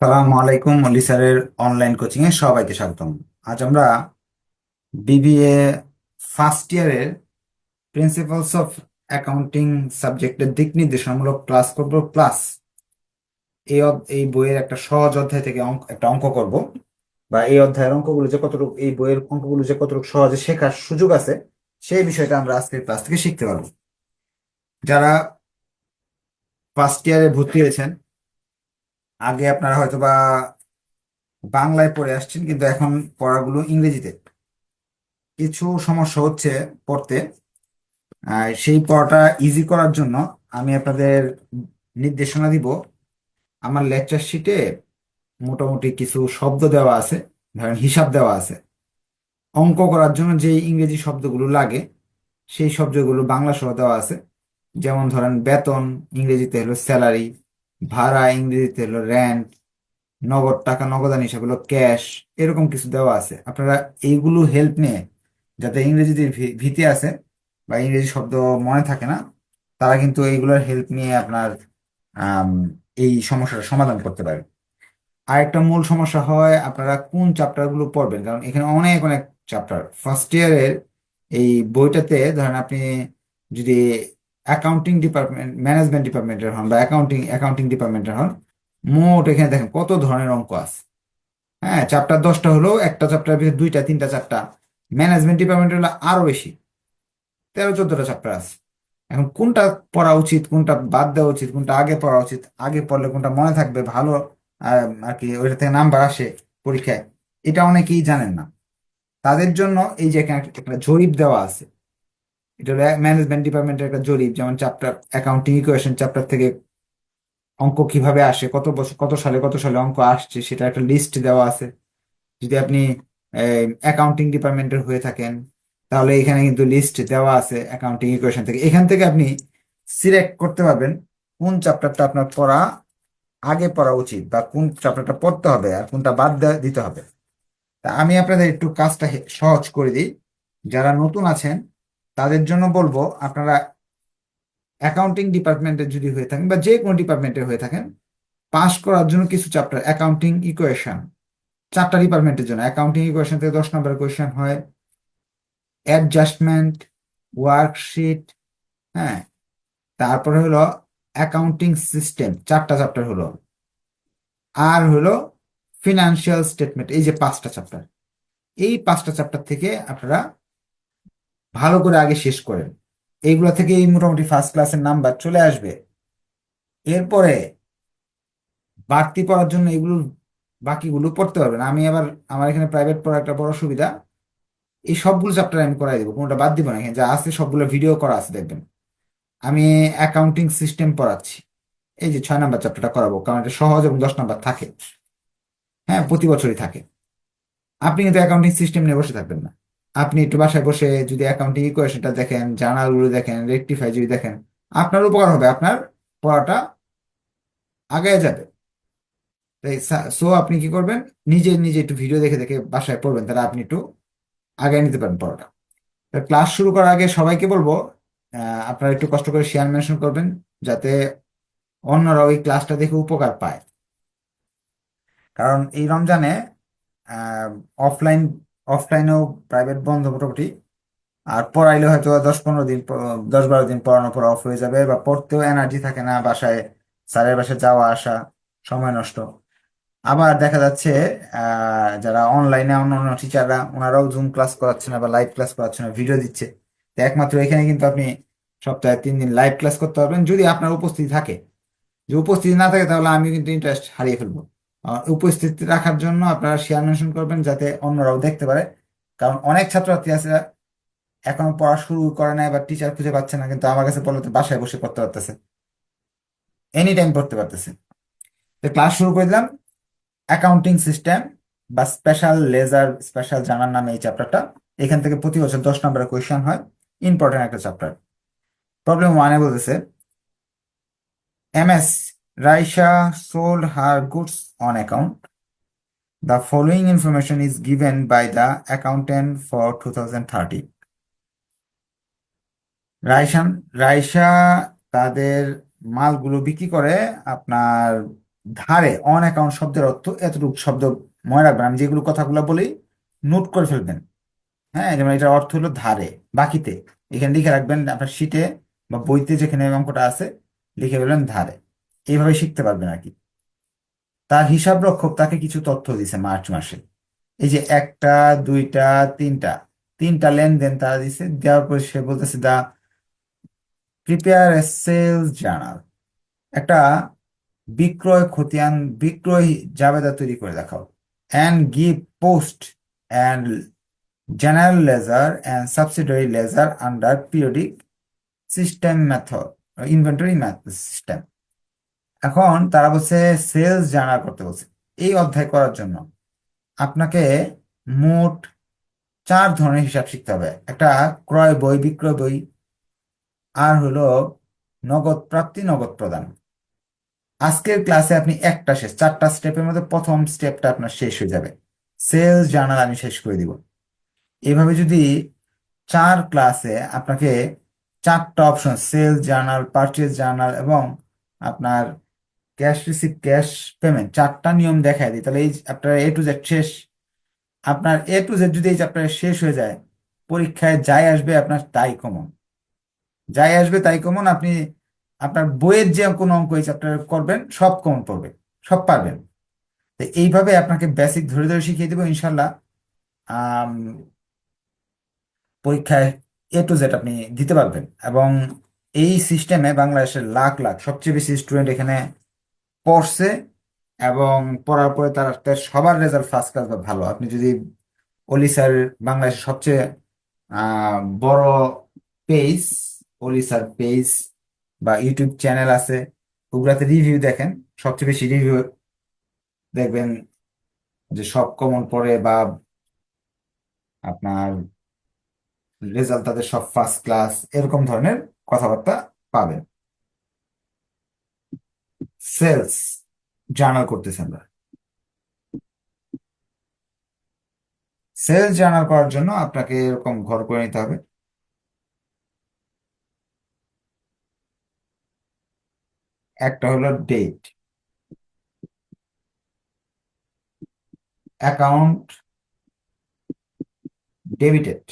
সালামু আলাইকুম মল্লি স্যারের অনলাইন কোচিং এ সবাইকে স্বাগতম। আজ আমরা বিবিএ ফার্স্ট ইয়ারের প্রিন্সিপালস অফ অ্যাকাউন্টিং সাবজেক্টের দিক নির্দেশনামূলক ক্লাস করব প্লাস এই এই বইয়ের একটা সহজ অধ্যায় থেকে অঙ্ক, একটা অঙ্ক করব। বা এই অধ্যায়ের অঙ্কগুলো যে কতটুকু, এই বইয়ের অঙ্কগুলো যে কতটুকু সহজে শেখার সুযোগ আছে, সেই বিষয়টা আমরা আজকের ক্লাস থেকে শিখতে পারব। যারা ফার্স্ট ইয়ারে ভর্তি হয়েছেন আগে আপনারা হয়তো বা বাংলায় পড়ে আসছেন, কিন্তু এখন পড়াগুলো ইংরেজিতে। কিছু সমস্যা হচ্ছে পড়তে। সেই পড়াটা ইজি করার জন্য আমি আপনাদের নির্দেশনা দিব। আমার লেকচার শিটে মোটামুটি কিছু শব্দ দেওয়া আছে, ধরেন হিসাব দেওয়া আছে। অঙ্ক করার জন্য যে ইংরেজি শব্দগুলো লাগে, সেই শব্দগুলো বাংলা সহ দেওয়া আছে। যেমন ধরেন বেতন, ইংরেজিতে হলো স্যালারি ভাড়া, ইংরেজিতে হলো রেন্ট নগদ টাকা, নগদান হিসাব হলো ক্যাশ এরকম কিছু দেওয়া আছে। আপনারা এইগুলো হেল্প নিয়ে যাতে ইংরেজিতে ভীতি আছে বা ইংরেজি শব্দ মনে থাকে না, তারা কিন্তু এইগুলোর হেল্প নিয়ে আপনার এই সমস্যাটা সমাধান করতে পারে। আরেকটা মূল সমস্যা হয়, আপনারা কোন চ্যাপ্টারগুলো পড়বেন? কারণ এখানে অনেক অনেক চ্যাপ্টার ফার্স্ট ইয়ারের এই বইটাতে ধরেন আপনি যদি অ্যাকাউন্টিং ডিপার্টমেন্ট ম্যানেজমেন্ট ডিপার্টমেন্টের হন বা অ্যাকাউন্টিং অ্যাকাউন্টিং ডিপার্টমেন্টের হন, মোট এখানে দেখেন কত ধরনের অঙ্ক আছে। হ্যাঁ চ্যাপ্টার দশটা হলো, একটা চ্যাপ্টার ভিতরে দুইটা, তিনটা, চারটা। ম্যানেজমেন্ট ডিপার্টমেন্টের হলো আরও বেশি। তেরো, চোদ্দটা চ্যাপ্টার আছে। এখন কোনটা পড়া উচিত, কোনটা বাদ দেওয়া উচিত, কোনটা আগে পড়া উচিত, আগে পড়লে কোনটা মনে থাকবে, ভালো, আর কি, ওইটা থেকে নাম্বার আসে পরীক্ষায়, এটা অনেকেই জানেন না। তাদের জন্য এই যে একটা জরিপ দেওয়া আছে এটা ম্যানেজমেন্ট ডিপার্টমেন্টের একটা জরিপ, যেমন চ্যাপ্টার অ্যাকাউন্টিং ইকুয়েশন চ্যাপ্টার থেকে অঙ্ক কীভাবে আসে, কত বছর কত সালে কত সালে অঙ্ক আসছে, সেটা একটা লিস্ট দেওয়া আছে। যদি আপনি অ্যাকাউন্টিং ডিপার্টমেন্টের হয়ে থাকেন, তাহলে এখানে কিন্তু লিস্ট দেওয়া আছে অ্যাকাউন্টিং ইকুয়েশন থেকে। এখান থেকে আপনি সিলেক্ট করতে পারবেন কোন চ্যাপ্টারটা আপনার পড়া আগে পড়া উচিত বা কোন চ্যাপ্টারটা পড়তে হবে আর কোনটা বাদ দিতে হবে। তা আমি আপনাদের একটু কাজটা সহজ করে দিই। যারা নতুন আছেন তাদের জন্য বলব, আপনারা অ্যাকাউন্টিং ডিপার্টমেন্টে যদি হয়ে থাকেন বা যে কোনো ডিপার্টমেন্টে হয়ে থাকেন পাস করার জন্য কিছু চ্যাপ্টার অ্যাকাউন্টিং ইকুয়েশন চারটা ডিপার্টমেন্টের জন্য অ্যাকাউন্টিং ইকুয়েশন থেকে দশ নম্বর কোয়েশন হয়। অ্যাডজাস্টমেন্ট ওয়ার্কশিট হ্যাঁ। তারপরে হলো অ্যাকাউন্টিং সিস্টেম চারটা চ্যাপ্টার হলো। আর হলো ফিনান্সিয়াল স্টেটমেন্ট এই যে পাঁচটা চ্যাপ্টার এই পাঁচটা চ্যাপ্টার থেকে আপনারা ভালো করে আগে শেষ করেন। এইগুলো থেকে এই মোটামুটি ফার্স্ট ক্লাসের নাম্বার চলে আসবে। এরপরে বাড়তি পড়ার জন্য এগুলো বাকিগুলো পড়তে পারবেন। আমি আবার আমার এখানে প্রাইভেট পড়ার একটা বড় সুবিধা, এই সবগুলো চ্যাপ্টার আমি করাই দেবো, কোনোটা বাদ দিব না। এখানে যা আছে সবগুলো ভিডিও করা আছে, দেখবেন। আমি অ্যাকাউন্টিং সিস্টেম পড়াচ্ছি। এই যে ছয় নাম্বার চ্যাপ্টারটা করাবো, কারণ এটা সহজ এবং দশ নাম্বার থাকে। হ্যাঁ প্রতি বছরই থাকে। আপনি কিন্তু অ্যাকাউন্টিং সিস্টেম নিয়ে বসে থাকবেন না। আপনি একটু বাসায় বসে যদি অ্যাকাউন্টিং ইকুয়েশনটা দেখেন জার্নালগুলো দেখেন রেকটিফাই যদি দেখেন, আপনার উপকার হবে, আপনার পড়াটা আগে যাবে। তাই সো আপনি কি করবেন? নিজে নিজে একটু ভিডিও দেখে দেখে বাসায় পড়বেন, তাহলে আপনি একটু আগে নিতে পারেন পড়াটা। ক্লাস শুরু করার আগে সবাইকে বলব আপনারা একটু কষ্ট করে শেয়ার মেনশন করবেন, যাতে অন্যরা ওই ক্লাসটা দেখে উপকার পায়। কারণ এই রমজানে অফলাইন অফলাইনেও প্রাইভেট বন্ধ মোটামুটি। আর পড়াইলে হয়তো দশ পনেরো দিন দশ বারো দিন পড়ানোর পর অফ হয়ে যাবে বা পড়তেও এনার্জি থাকে না বাসায়। স্যারের বাসায় যাওয়া, আসা, সময় নষ্ট। আবার দেখা যাচ্ছে যারা অনলাইনে অন্য অন্য টিচাররা ওনারাও জুম ক্লাস করাচ্ছে না বা লাইভ ক্লাস করাচ্ছে না ভিডিও দিচ্ছে। তো একমাত্র এখানে কিন্তু আপনি সপ্তাহে তিন দিন লাইভ ক্লাস করতে পারবেন। যদি আপনার উপস্থিতি থাকে। যে উপস্থিতি না থাকে তাহলে আমি কিন্তু ইন্টারেস্ট হারিয়ে ফেলব। উপস্থিতি রাখার জন্য আপনারা শেয়ার মেনশন করবেন যাতে অন্যরাও দেখতে পারে। কারণ অনেক ছাত্রছাত্রী আছে, এখনও পড়া শুরু করে নাই বা টিচার খুঁজে পাচ্ছে না, কিন্তু আমার কাছে বলল তো বাসায় বসে পড়তে পারতেছে। এনি টাইম পড়তে পারতেছে। তো ক্লাস শুরু করে দিলাম। অ্যাকাউন্টিং সিস্টেম বা স্পেশাল লেজার স্পেশাল জানার নামে এই চ্যাপ্টারটা এখান থেকে প্রতি বছর দশ নম্বরের কোয়েশ্চেন হয়। ইম্পর্টেন্ট একটা চ্যাপ্টার প্রবলেম ওয়ানে বলতেছে M S her goods on account the following information is given by the accountant for two thousand thirty Raisan রাইসা তাদের মালগুলো বিক্রি করে আপনার ধারে অন অ্যাকাউন্ট শব্দের অর্থ এতটুকু শব্দ মনে রাখবেন আমি যেগুলো কথাগুলো বলি নোট করে ফেলবেন। হ্যাঁ যেমন এটার অর্থ হলো ধারে, বাকিতে। এখানে লিখে রাখবেন আপনার শিটে বা বইতে যেখানে অঙ্কটা আছে, লিখে ফেলবেন ধারে। এইভাবে শিখতে পারবেন আর কি তার হিসাব রক্ষক তাকে কিছু তথ্য দিছে মার্চ মাসে। এই যে একটা, দুইটা, তিনটা তিনটা লেনদেন তারা দিছে, দেওয়ার পর সে বলতেছে দা প্রিপেয়ার সেলস জার্নাল একটা বিক্রয় খতিয়ান, বিক্রয় জাবেদা তৈরি করে দেখাও। And give post and general ledger and subsidiary ledger under periodic system method inventory system. এখন তারা বলছে সেলস জার্নাল করতে বলছে। এই অধ্যায় করার জন্য আপনাকে মোট চার ধরনের হিসাব শিখতে হবে। একটা ক্রয় বই, বিক্রয় বই, আর হলো নগদ প্রাপ্তি, নগদ প্রদান। আজকের ক্লাসে আপনি একটা শেষ, চারটা স্টেপের মধ্যে প্রথম স্টেপটা আপনার শেষ হয়ে যাবে। সেলস জার্নাল আমি শেষ করে দিব। এভাবে যদি চার ক্লাসে আপনাকে চারটা option sales journal purchase journal এবং আপনার ক্যাশ রিসিভ, ক্যাশ পেমেন্ট চারটা নিয়ম দেখায় দিই। তাহলে এই আপনার এ টু জেড শেষ। আপনার এ টু জেড যদি এই চ্যাপ্টারে শেষ হয়ে যায়, পরীক্ষায় যাই আসবে আপনার তাই কমন যাই আসবে তাই কমন আপনি আপনার বইয়ের যে কোনো অঙ্ক এই চ্যাপ্টারে করবেন, সব কমন পড়বে, সব পারবেন। তো এইভাবে আপনাকে বেসিক ধরে ধরে শিখিয়ে দেবো, ইনশাল্লাহ। পরীক্ষায় এ টু জেড আপনি দিতে পারবেন। এবং এই সিস্টেমে বাংলাদেশের লাখ লাখ, সবচেয়ে বেশি স্টুডেন্ট এখানে পড়ছে এবং পড়ার পরে তার সবার রেজাল্ট ফার্স্ট ক্লাস বা ভালো। আপনি যদি অলি স্যার বাংলাদেশের সবচেয়ে বড় পেজ অলি স্যার পেজ বা ইউটিউব চ্যানেল আছে, ওগুলাতে রিভিউ দেখেন। সবচেয়ে বেশি রিভিউ দেখবেন যে সব কমন পড়ে বা আপনার রেজাল্ট তাদের সব ফার্স্ট ক্লাস এরকম ধরনের কথাবার্তা পাবেন। সেলস জার্নাল করতেছি আমরা। সেলস জার্নাল করার জন্য আপনাকে এরকম ঘর করে নিতে হবে। একটা হলো ডেট অ্যাকাউন্ট ডেবিটেড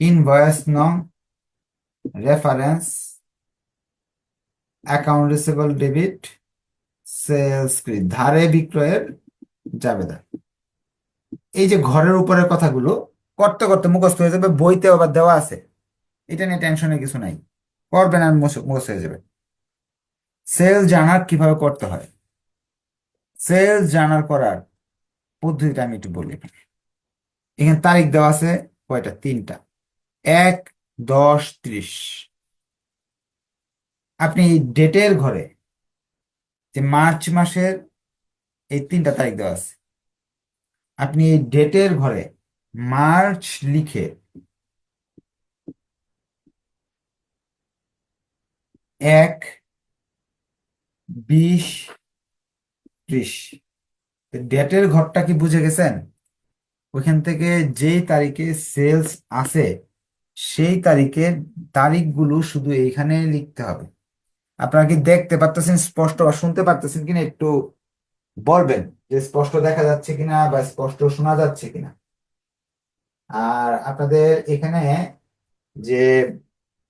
ইনভয়েস নং reference, account receivable debit, sales ধারে বিক্রয়ের জাবেদা। এই যে ঘরের উপরের কথাগুলো, করতে করতে মুখস্থ হয়ে যাবে বইতে আবার দেওয়া আছে। এটা নিয়ে টেনশনের কিছু নাই। করবেন আর মুখস্থ হয়ে যাবে। সেলস জানার কীভাবে করতে হয়? সেলস জানার করার পদ্ধতিটা আমি একটু বলি। এখানে তারিখ দেওয়া আছে, কয়টা? তিনটা। এক, দশ, ত্রিশ। আপনি ডেটের ঘরে যে মার্চ মাসের এই তিনটা তারিখ দেওয়া আছে, আপনি এই ডেটের ঘরে মার্চ লিখে এক, বিশ, ত্রিশ। ডেটের ঘরটা কি বুঝে গেছেন? ওইখান থেকে যেই তারিখে সেলস আছে সেই তারিখের তারিখগুলো শুধু এইখানে লিখতে হবে। আপনারা কি দেখতে পারতেছেন, স্পষ্ট বা শুনতে পারতেছেন কিনা একটু বলবেন যে স্পষ্ট দেখা যাচ্ছে কিনা বা স্পষ্ট শোনা যাচ্ছে কিনা? আর আপনাদের এখানে যে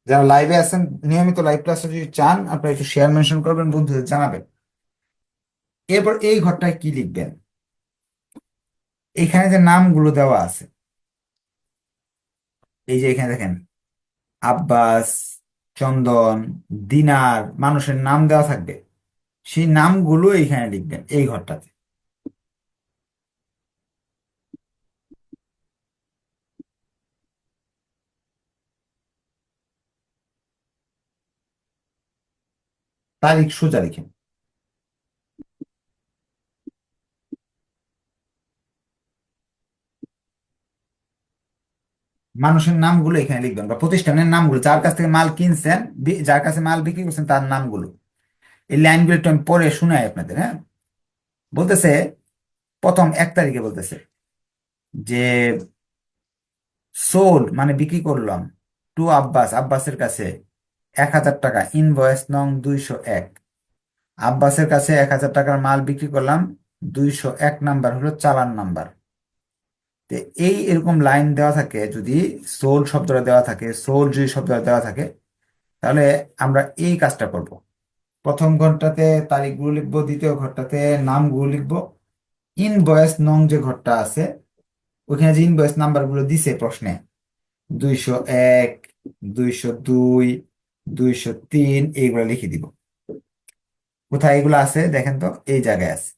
যারা লাইভে আছেন, নিয়মিত লাইভ ক্লাসে যদি চান, আপনারা একটু শেয়ার মেনশন করবেন, বন্ধুদের জানাবেন। এরপর এই ঘরটায় কি লিখবেন? এখানে যে নামগুলো দেওয়া আছে এই যে এখানে দেখেন, আব্বাস, চন্দন, দিনার, মানুষের নাম দেওয়া থাকবে। সেই নামগুলো এখানে লিখবেন, এই ঘরটাতে। তারিখ সোজা লিখেন। মানুষের নামগুলো এখানে লিখবেন বা প্রতিষ্ঠানের নামগুলো, যার কাছ থেকে মাল কিনছেন যার কাছে মাল বিক্রি করছেন, তার নামগুলো। এই লাইনগুলো একটু আমি পরে শোনাই আপনাদের হ্যাঁ? বলতেছে, প্রথম এক তারিখে বলতেছে যে সোল মানে বিক্রি করলাম টু আব্বাস আব্বাসের কাছে এক হাজার টাকা ইনভয়েস নং দুইশো এক। আব্বাসের কাছে এক হাজার টাকার মাল বিক্রি করলাম, দুইশো এক নাম্বার হলো চালান নাম্বার। তো এই এরকম লাইন দেওয়া থাকে, যদি সোল শব্দটা দেওয়া থাকে সোল যদি শব্দটা দেওয়া থাকে, তাহলে আমরা এই কাজটা করব। প্রথম ঘরটাতে তারিখগুলো লিখব, দ্বিতীয় ঘরটাতে নামগুলো লিখব। ইনভয়েস নং যে ঘরটা আছে ওখানে যে ইন ইনভয়েস নাম্বারগুলো দিছে প্রশ্নে, দুইশো এক, দুইশো দুই, দুইশো তিন, এইগুলো লিখে দিব। কোথায় এগুলো আছে দেখেন তো, এই জায়গায় আছে।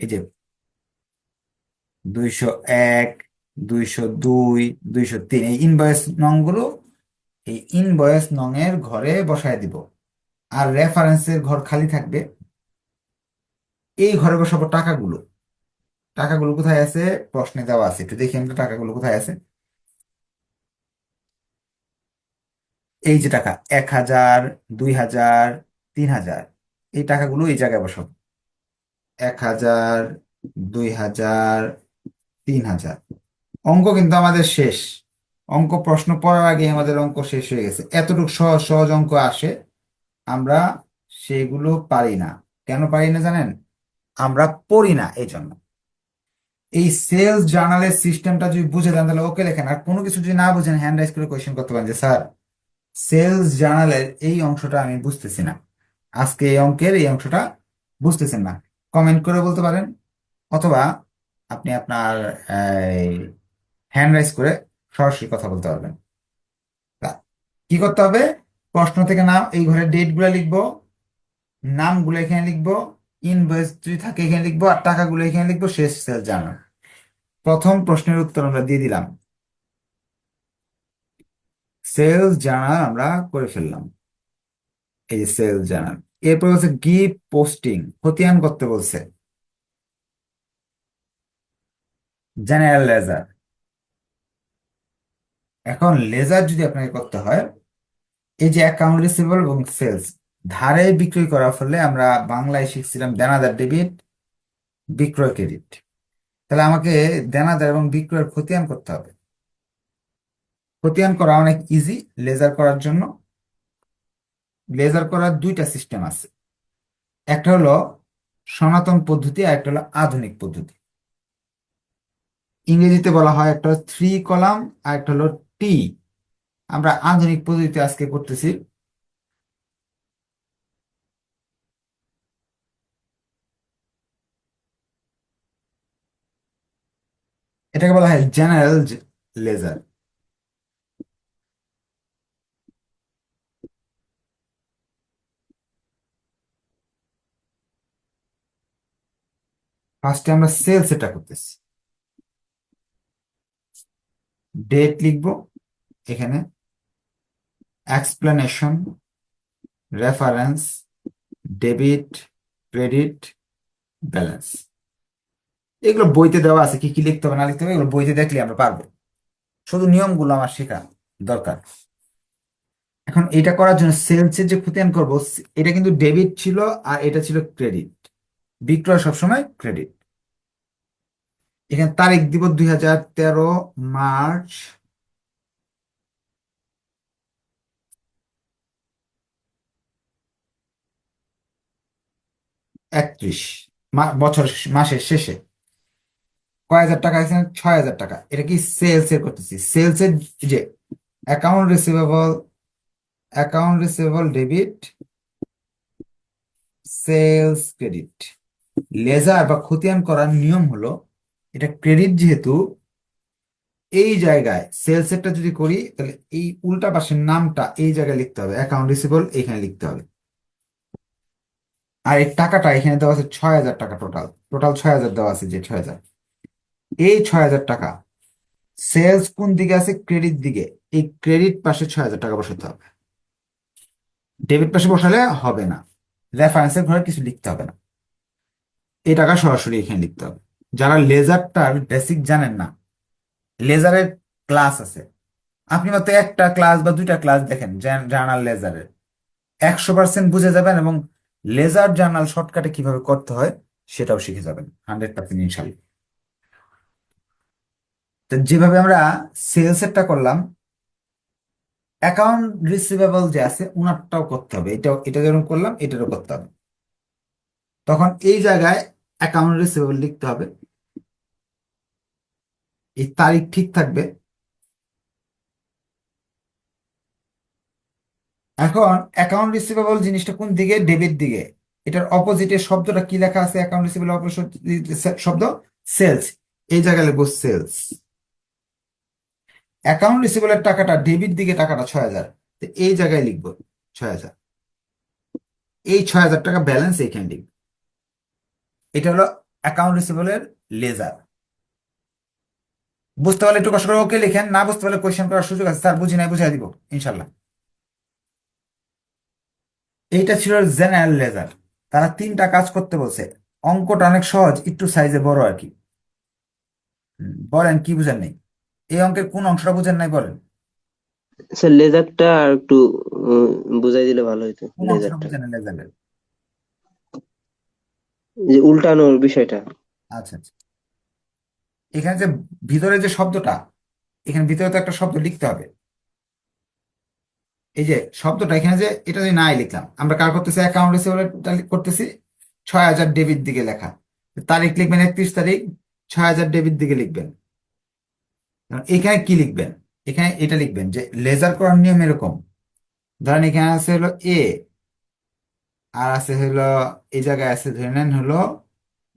এই যে দুইশো এক, দুইশো দুই, দুইশো তিন। এই ইনভয়েস নংগুলো এই ইনভয়েস নং এর ঘরে বসায় দিব। আর রেফারেন্সের ঘর খালি থাকবে। এই ঘরে বসাবো টাকাগুলো। টাকাগুলো কোথায় আছে? প্রশ্নে দেওয়া আছে। একটু দেখি আমরা টাকাগুলো কোথায় আছে। এই যে টাকা, এক হাজার, দুই হাজার, তিন হাজার। এই টাকাগুলো এই জায়গায় বসাবো। এক হাজার, দুই হাজার তিন হাজার অঙ্ক কিন্তু আমাদের শেষ। অঙ্ক প্রশ্ন পড়ার আগে আমাদের অঙ্ক শেষ হয়ে গেছে। এতটুকু সহজ সহজ অঙ্ক আসে। আমরা সেগুলো পারি না। কেন পারি না জানেন? আমরা পড়ি না এই জন্য এই সেলস জার্নালের সিস্টেমটা যদি বুঝে দেন, তাহলে ওকে লেখেন। আর কোনো কিছু যদি না বুঝেন, হ্যান্ড রাইজ করে কোয়েশ্চেন করতে পারেন যে, স্যার, সেলস জার্নালের এই অংশটা আমি বুঝতেছি না। আজকে এই অঙ্কের এই অংশটা বুঝতেছেন না। কমেন্ট করে বলতে পারেন। অথবা আপনি আপনার হ্যান্ড রাইজ করে সরাসরি কথা বলতে পারবেন। কি করতে হবে? প্রশ্ন থেকে নাম, এই ঘরে ডেটগুলো লিখব নাম নামগুলো এখানে লিখব ইনভয়েস যদি থাকে এখানে লিখব, আর টাকা টাকাগুলো এখানে লিখব, শেষ সেল জার্নাল। প্রথম প্রশ্নের উত্তর আমরা দিয়ে দিলাম। সেলস জার্নাল আমরা করে ফেললাম। এই যে সেলস জার্নাল। এরপর হচ্ছে গিভ পোস্টিং, খতিয়ান করতে বলছে। জেনারেল লেজার এখন লেজার যদি আপনাকে করতে হয়, এই যে অ্যাকাউন্ট রিসিভেবল এবং সেলস ধারে বিক্রয় করার ফলে আমরা বাংলায় শিখছিলাম দেনাদার ডেবিট বিক্রয় ক্রেডিট তাহলে আমাকে দেনাদার এবং বিক্রয়ের খতিয়ান করতে হবে। খতিয়ান করা অনেক ইজি লেজার করার জন্য। লেজার করার দুইটা সিস্টেম আছে। একটা হলো সনাতন পদ্ধতি আর একটা হলো আধুনিক পদ্ধতি। ইংরেজিতে বলা হয় একটা থ্রি কলাম আর একটা হলো টি আমরা আধুনিক পদ্ধতিতে আজকে করতেছি। এটাকে বলা হয় জেনারেল লেজার। ফার্স্টে আমরা সেলস এটা করতেছি। ডেট লিখব, এখানে explanation reference debit credit balance এগুলো বইতে দেওয়া আছে, কি কি লিখতে হবে না লিখতে হবে, এগুলো বইতে দেখলে আমরা পারব। শুধু নিয়মগুলো আমার শেখা দরকার। এখন এটা করার জন্য সেলসের যে খতিয়ান করব, এটা কিন্তু ডেবিট ছিল আর এটা ছিল ক্রেডিট বিক্রয় সবসময় ক্রেডিট এখানে তারিখ দিব দুই হাজার তেরো মার্চ। একত্রিশ বছর মাসের শেষে। কয় হাজার টাকা আছে ছয় হাজার টাকা। এটা কি সেলস এর করতেছি। সেলস এর যে account receivable account receivable debit sales credit ledger বা খতিয়ান করার নিয়ম হলো এটা ক্রেডিট যেহেতু এই জায়গায় সেলস এরটা যদি করি, তাহলে এই উল্টা পাশের নামটা এই জায়গায় লিখতে হবে। অ্যাকাউন্ট রিসিভেবল এখানে লিখতে হবে। আর এই টাকাটা এখানে দেওয়া আছে ছয় হাজার টাকা টোটাল টোটাল ছয় হাজার দেওয়া আছে যে ছয় হাজার। এই ছয় হাজার টাকা সেলস কোন দিকে আছে? ক্রেডিট দিকে। এই ক্রেডিট পাশে ছয় হাজার টাকা বসাতে হবে। ডেবিট পাশে বসালে হবে না। রেফারেন্সের ঘরে কিছু লিখতে হবে না। এই টাকা সরাসরি এখানে লিখতে হবে। যারা লেজারটার বেসিক জানেন না, লেজারের ক্লাস আছে। আপনি মাত্র একটা ক্লাস বা দুইটা ক্লাস দেখেন জার্নাল লেজারের। একশো পার্সেন্ট বুঝে যাবেন এবং লেজার জার্নাল শর্টকাটে কীভাবে করতে হয় সেটাও শিখে যাবেন হান্ড্রেড পার্সেন্ট ইনশাল্লাহ। তো যেভাবে আমরা সেলস এরটা করলাম অ্যাকাউন্ট রিসিভেবল যে আছে ওনারটাও করতে হবে। এটা এটা যেরকম করলাম, এটারও করতে হবে। তখন এই জায়গায় অ্যাকাউন্ট রিসিভেবল লিখতে হবে। এই তারিখ ঠিক থাকবে। এখন অ্যাকাউন্ট রিসিভেবল জিনিসটা কোন দিকে? ডেবিট দিকে। এটার অপোজিটে শব্দটা কি লেখা আছে? অ্যাকাউন্ট রিসিভেবল শব্দ সেলস এই জায়গায় লিখব সেলস অ্যাকাউন্ট রিসিভেবলের টাকাটা ডেবিট দিকে টাকাটা ছয় হাজার। এই জায়গায় লিখব ছয় হাজার। এই ছয় হাজার টাকা ব্যালেন্স এইখানে লিখব এটা হলো অ্যাকাউন্ট রিসিভেবলের লেজার বুঝতে পারলে একটু কষ্ট করে ওকে লিখেন না বুঝতে পারলে কোয়েশ্চেন করার সুযোগ আছে স্যার বুঝি নাই বুঝাই দিব ইনশাল্লাহ এইটা ছিল জেনারেল লেজার তারা তিনটা কাজ করতে বলছে। অঙ্কটা অনেক সহজ একটু সাইজে বড় আর কি। বলেন কি বুঝেন নাই? এই অঙ্কের কোন অংশটা বুঝেন নাই বলেন? স্যার লেজারটা একটু বুঝাই দিলে ভালো হতো কোন লেজারটা বুঝেন লেজারের যে উল্টানোর বিষয়টা। আচ্ছা আচ্ছা। এখানে যে ভিতরে যে শব্দটা, এখানে ভিতরে তো একটা শব্দ লিখতে হবে। এই যে শব্দটা, এখানে যে এটা যদি নাই লিখলাম, আমরা কার করতেছি? অ্যাকাউন্ট রিসিভার করতেছি। ছয় হাজার ডেবিট দিকে লেখা। তারিখ লিখবেন একত্রিশ তারিখ, ছয় হাজার ডেবিট দিকে লিখবেন। এখানে কি লিখবেন? এখানে এটা লিখবেন যে লেজার করার নিয়ম এরকম। ধরেন এখানে আছে হলো এ আর আছে হলো, এই জায়গায় আছে, ধরে নেন হলো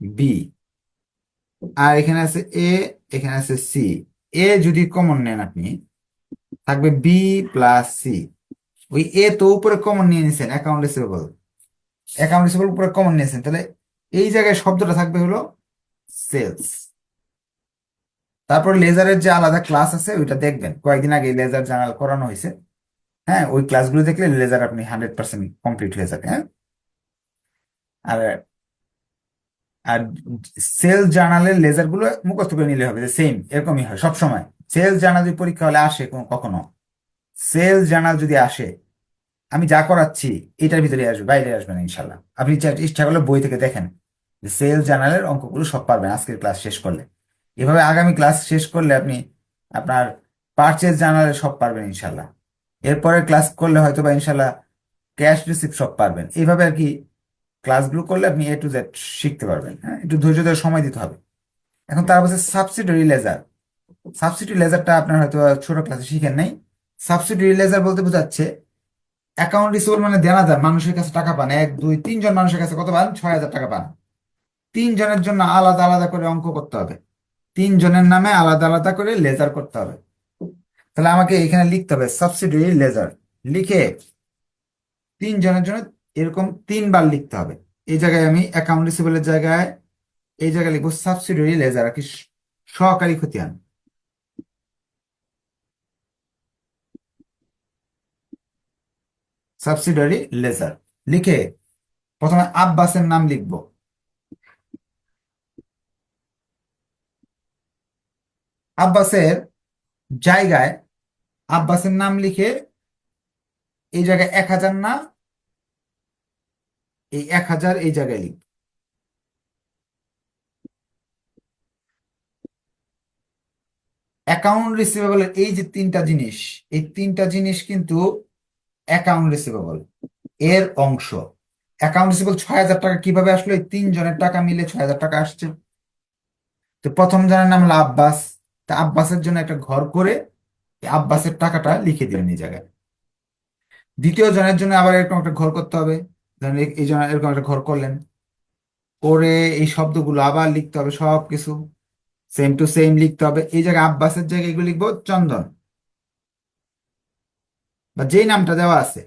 বি আর এখানে আছে এ এখানে আছে সি এ যদি কমন নেন আপনি, থাকবে বি প্লাস সি ওই এ তো উপরে কমন নিয়ে নিছেন অ্যাকাউন্ট রিসিভেবল অ্যাকাউন্ট রিসিভেবল উপরে কমন নিয়েছেন, তাহলে এই জায়গায় শব্দটা থাকবে হলো সেলস তারপর লেজারের যে আলাদা ক্লাস আছে, ওইটা দেখবেন। কয়েকদিন আগে লেজার জানাল করানো হয়েছে। হ্যাঁ ওই ক্লাসগুলো দেখলে লেজার আপনি হান্ড্রেড পার্সেন্ট কমপ্লিট হয়ে যাবে হ্যাঁ? আর আর সেল জার্নালের লেজারগুলো মুখস্থ করে নিলে হবে, যে সেম এরকমই হয় সব সময়। সেল জার্নাল যদি পরীক্ষা হলে আসে কখনো। সেল জার্নাল যদি আসে, আমি যা করাচ্ছি, এটার ভিতরে আসবে, বাইরে আসবে না, ইনশাল্লাহ। আপনি ইচ্ছা করলে বই থেকে দেখেন সেল জার্নালের অঙ্কগুলো সব পারবেন, আজকের ক্লাস শেষ করলে। এভাবে আগামী ক্লাস শেষ করলে আপনি আপনার পারচেজ জার্নালে সব পারবেন, ইনশাল্লাহ। এরপরে ক্লাস করলে হয়তো বা ইনশাল্লাহ ক্যাশ রিসিপ্ট সব পারবেন। এইভাবে আর কি ক্লাসগুলো করলে আপনি এ টু জেড শিখতে পারবেন হ্যাঁ? একটু ধৈর্য ধরে সময় দিতে হবে। এখন তার বলছে সাবসিডিয়ারি লেজার সাবসিডি লেজারটা আপনার হয়তো ছোট ক্লাসে শিখেন নাই। সাবসিডিয়ারি লেজার বলতে বোঝাচ্ছে অ্যাকাউন্ট রিসিভেবল মানে দেনাদার মানুষের কাছে টাকা পান। এক, দুই তিনজন মানুষের কাছে কত পান? ছয় হাজার টাকা পান। তিনজনের জন্য আলাদা আলাদা করে অঙ্ক করতে হবে। তিনজনের নামে আলাদা আলাদা করে লেজার করতে হবে। তাহলে আমাকে এখানে লিখতে হবে সাবসিডিয়ারি লেজার লিখে তিনজনের জন্য এরকম তিনবার লিখতে হবে। এই জায়গায় আমি অ্যাকাউন্ট রিসিভেবলের জায়গায়, এই জায়গায় লিখব সাবসিডিয়ারি লেজার আর কি সহকারী খতিয়ান। সাবসিডিয়ারি লেজার লিখে প্রথমে আব্বাসের নাম লিখব। আব্বাসের জায়গায়, আব্বাসের নাম লিখে এই জায়গায় এক হাজার না এই এক হাজার এই জায়গায় লিখব। অ্যাকাউন্ট রিসিভেবলের এই যে তিনটা জিনিস, এই তিনটা জিনিস কিন্তু অ্যাকাউন্ট রিসিভেবল এর অংশ। অ্যাকাউন্ট রিসিভেবল ছয় হাজার টাকা কীভাবে আসলো? এই তিনজনের টাকা মিলে ছয় হাজার টাকা আসছে। তো প্রথম জনের নাম হলো আব্বাস। তা আব্বাসের জন্য একটা ঘর করে আব্বাসের টাকাটা লিখে দিলেন এই জায়গায়। দ্বিতীয় জনের জন্য আবার এরকম একটা ঘর করতে হবে। ধরেন এই জন্য এরকম একটা ঘর করলেন। করে এই শব্দগুলো আবার লিখতে হবে সব কিছু সেম টু সেম লিখতে হবে। এই জায়গায় আব্বাসের জায়গায় এগুলো লিখব, চন্দন। বা যেই নামটা দেওয়া আছে।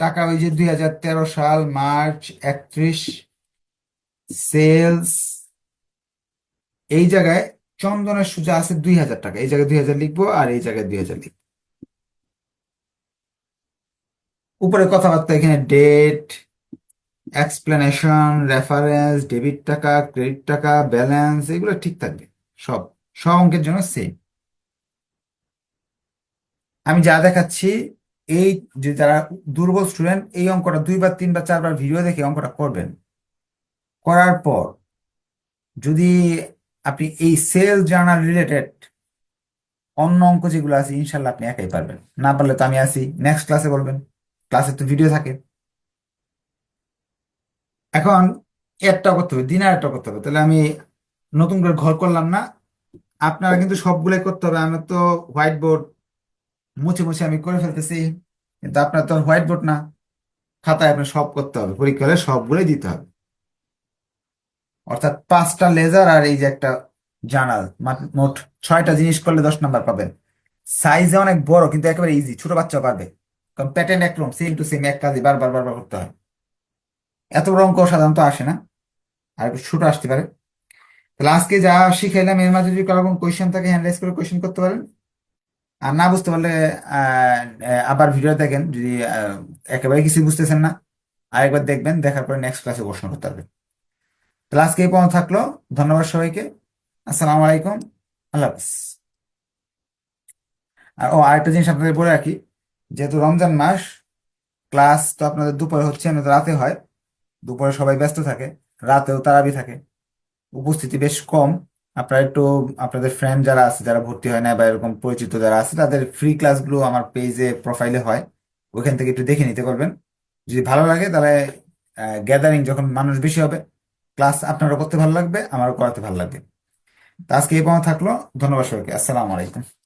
টাকা ওই যে দুই হাজার তেরো সাল মার্চ একত্রিশ সেলস। এই জায়গায় চন্দনের সুজা আছে দুই হাজার টাকা। এই জায়গায় দুই হাজার লিখব আর এই জায়গায় দুই হাজার লিখব। উপরে কথাবার্তা এখানে ডেট এক্সপ্লেনেশন রেফারেন্স ডেবিট টাকা ক্রেডিট টাকা ব্যালেন্স এগুলো ঠিক থাকবে। সব সব অঙ্কের জন্য সেম আমি যা দেখাচ্ছি, এই যে যারা দুর্বল স্টুডেন্ট এই অঙ্কটা দুইবার তিনবার চারবার ভিডিও দেখে অঙ্কটা করবেন। করার পর, যদি আপনি এই সেল জার্নাল রিলেটেড অন্য অঙ্ক যেগুলো আছে, ইনশাল্লাহ আপনি একাই পারবেন। না পারলে তো আমি আসি নেক্সট ক্লাসে বলবেন। ক্লাসে তো ভিডিও থাকে। এখন একটা করতে হবে দিনে একটা করতে হবে। তাহলে আমি নতুন করে ঘর করলাম না। আপনারা কিন্তু সবগুলোই করতে হবে। আমার তো হোয়াইট বোর্ড মুছে মুছে আমি করে ফেলতেছি। কিন্তু আপনার তো হোয়াইট বোর্ড না। খাতায় আপনার সব করতে হবে। পরীক্ষা হলে সবগুলোই দিতে হবে। অর্থাৎ পাঁচটা লেজার আর এই যে একটা জার্নাল মোট ছয়টা জিনিস করলে দশ নাম্বার পাবেন। সাইজে অনেক বড়, কিন্তু একেবারে ইজি ছোট বাচ্চা পারবে কারণ প্যাটার্ন একরকম সেম টু সেম এক কাজই বারবার বারবার করতে হয়। এত বড় অঙ্ক সাধারণত আসে না, আর একটু ছোট আসতে পারে। তাহলে আজকে যা শিখাইলাম, এর মাঝে যদি কোনো কোয়েশ্চেন থাকে হ্যান্ড রাইজ করে কোয়েশ্চেন করতে পারেন। আর না বুঝতে পারলে আবার ভিডিও দেখেন, যদি একেবারে কিছু বুঝতেছেন না, আরেকবার দেখবেন, দেখার পরে নেক্সট ক্লাসে প্রশ্ন করতে পারবেন তাহলে আজকে এই পর্যন্ত থাকল, ধন্যবাদ সবাইকে, আসসালামু আলাইকুম, আল্লাহ হাফিজ। আর, ও আরেকটা জিনিস আপনাদের বলে রাখি যেহেতু রমজান মাস ক্লাস তো আপনাদের দুপুরে হচ্ছে আমাদের রাতে হয়। দুপুরে সবাই ব্যস্ত থাকে, রাতেও তারাবি থাকে। উপস্থিতি বেশ কম। আপনারা একটু, আপনাদের ফ্রেন্ড যারা আছে, যারা ভর্তি হয় না বা এরকম পরিচিত যারা আছে, তাদের ফ্রি ক্লাসগুলো আমার পেজে প্রোফাইলে হয়। ওইখান থেকে একটু দেখে নিতে পারবেন। যদি ভালো লাগে, তাহলে গ্যাদারিং যখন মানুষ বেশি হবে ক্লাস আপনারও করতে ভালো লাগবে, আমারও করাতে ভালো লাগবে। তো আজকে এই পর্যন্ত থাকল। ধন্যবাদ সবাইকে। আসসালামু আলাইকুম।